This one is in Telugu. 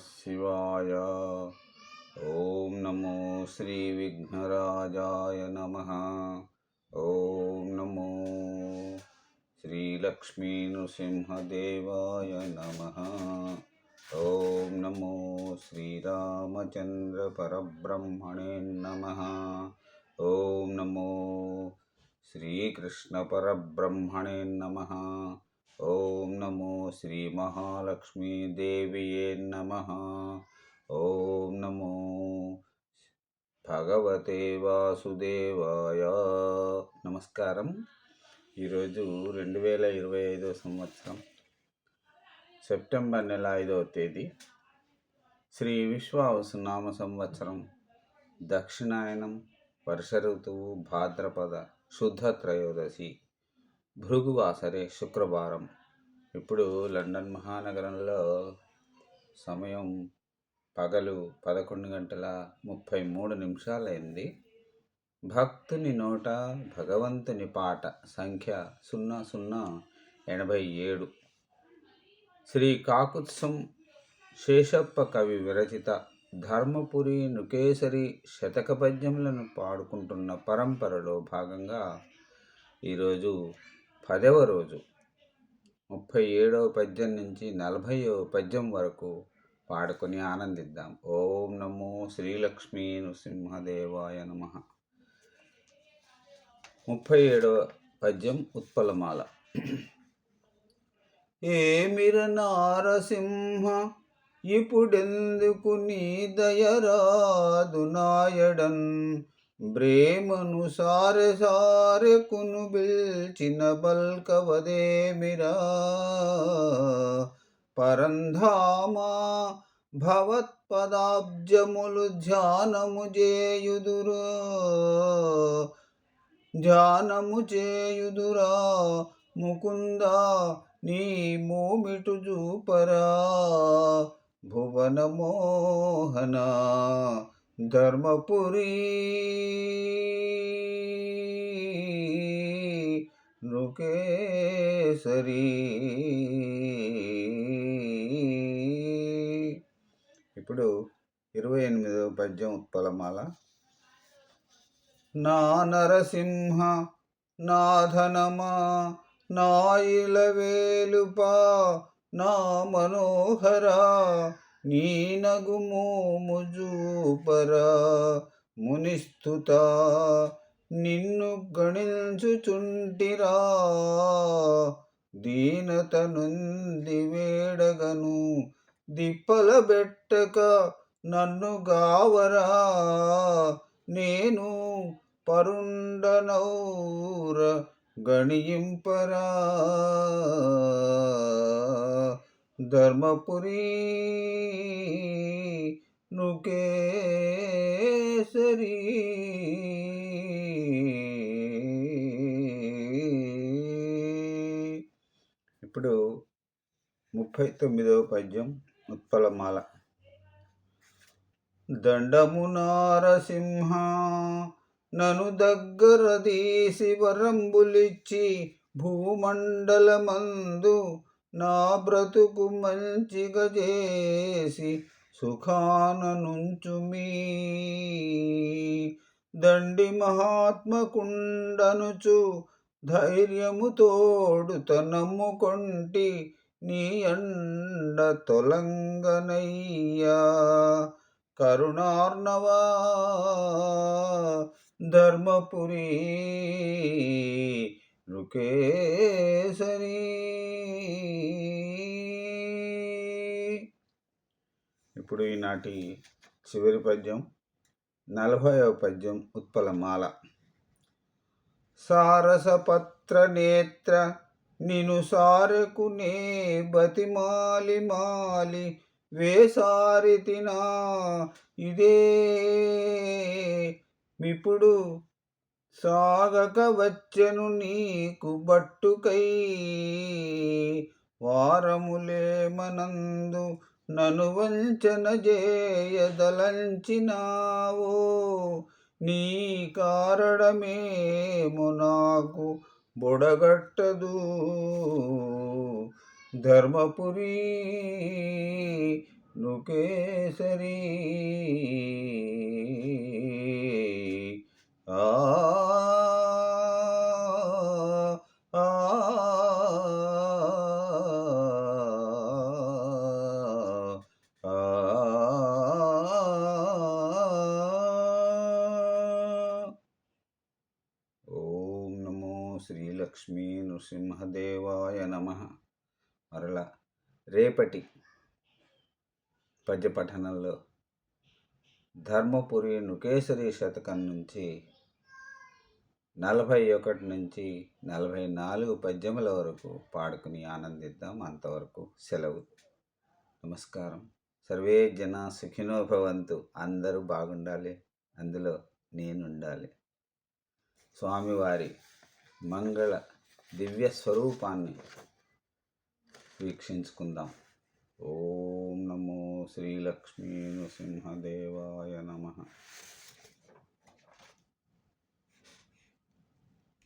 శివాయ ఓం నమో శ్రీ విఘ్నరాజాయ నమ ఓం నమో శ్రీలక్ష్మీ నృసింహదేవాయ నమ ఓం నమో శ్రీరామచంద్ర పరబ్రహ్మణే నమ ఓం నమో శ్రీకృష్ణ పరబ్రహ్మణే నమ ఓం నమో శ్రీ మహాలక్ష్మీదేవియే నమ. ఓం నమో భగవతే వాసుదేవాయ. నమస్కారం. ఈరోజు రెండు వేల ఇరవై ఐదో సంవత్సరం సెప్టెంబర్ నెల ఐదవ తేదీ. శ్రీ విశ్వావసునామ సంవత్సరం దక్షిణాయనం వర్ష ఋతువు భాద్రపద శుద్ధ త్రయోదశి. భృగువాసరే శుక్రవారం. ఇప్పుడు లండన్ మహానగరంలో సమయం పగలు పదకొండు గంటల ముప్పై మూడు నిమిషాలైంది. భక్తుని నోట భగవంతుని పాట సంఖ్య సున్నా సున్నా ఎనభై ఏడు. శ్రీ కాకుత్సం శేషప్ప కవి విరచిత ధర్మపురి నుకేసరి శతక పద్యములను పాడుకుంటున్న పరంపరలో భాగంగా ఈరోజు పదవ రోజు ముప్పై ఏడవ పద్యం నుంచి నలభైవ పద్యం వరకు పాడుకొని ఆనందిద్దాం. ఓం నమో శ్రీలక్ష్మీ నృసింహదేవాయ నమ. ముప్పై ఏడవ పద్యం ఉత్పలమాల. ఏమిర నారసింహ ఇప్పుడెందుకు నీ దయరాదు నాయడన్? బ్రేమను సారె సారెకును బిల్చిన బల్కవదేమిరా పరంధామా భవత్పదాబ్జములు ధ్యానము చేయుదురు. ధ్యానము చేయుదురా ముకుంద నీ మోమిటు చూపరా. భువన మోహన ధర్మపురి. నృకేసరి ఇప్పుడు ఇరవై ఎనిమిదవ పద్యం ఉత్పలమాల. నా నరసింహ నాధనమా నా ఇలవేలుపా నా మనోహరా నీనగుము ముజూపరా మునిస్తుత. నిన్ను గణించుచుంటిరా. దీనత నుండి వేడగను. దిప్పల బెట్టక నన్ను గావరా. నేను పరుండనౌర గణింపరా. ధర్మపురి నుకేసరి. ఇప్పుడు ముప్పై తొమ్మిదవ పద్యం ఉత్పలమాల. దండము నారసింహ నను దగ్గర తీసి వరంబులిచ్చి భూమండలమందు నా బ్రతుకు మంచిగా చేసి సుఖాన నుంచుమీ దండి మహాత్మకుండనుచు ధైర్యము తోడుత నమ్ముకొంటి నీ ఎండ తొలంగనయ్యా. కరుణార్ణవా ధర్మపురి రుకేసరి ఇప్పుడు ఈనాటి చివరి పద్యం నలభైవ పద్యం ఉత్పలమాల. సారసపత్ర నేత్ర నిను సారకునే బతిమాలి మాలి వేసారితినా ఇదే. ఇప్పుడు సాగక వచ్చెను నీకు బట్టుకై. వారములేమనందు నను వంచన జేయదలంచినావో. నీ కారణమేము నాకు బుడగట్టదు. ధర్మపురి నుకేసరి. ఆ శ్రీలక్ష్మీ నృసింహదేవాయ నమ. మరల రేపటి పద్య పఠనంలో ధర్మపురి నుకేసరి శతకం నుంచి నలభై ఒకటి నుంచి నలభై నాలుగు పద్యముల వరకు పాడుకుని ఆనందిద్దాం అంతవరకు సెలవు. నమస్కారం. సర్వే జన సుఖినోభవంతు అందరూ బాగుండాలి. అందులో నేనుండాలి. స్వామివారి మంగళ దివ్య స్వరూపాన్ని వీక్షించుకుందాం. ఓం నమో శ్రీలక్ష్మీ నృసింహదేవాయ నమ.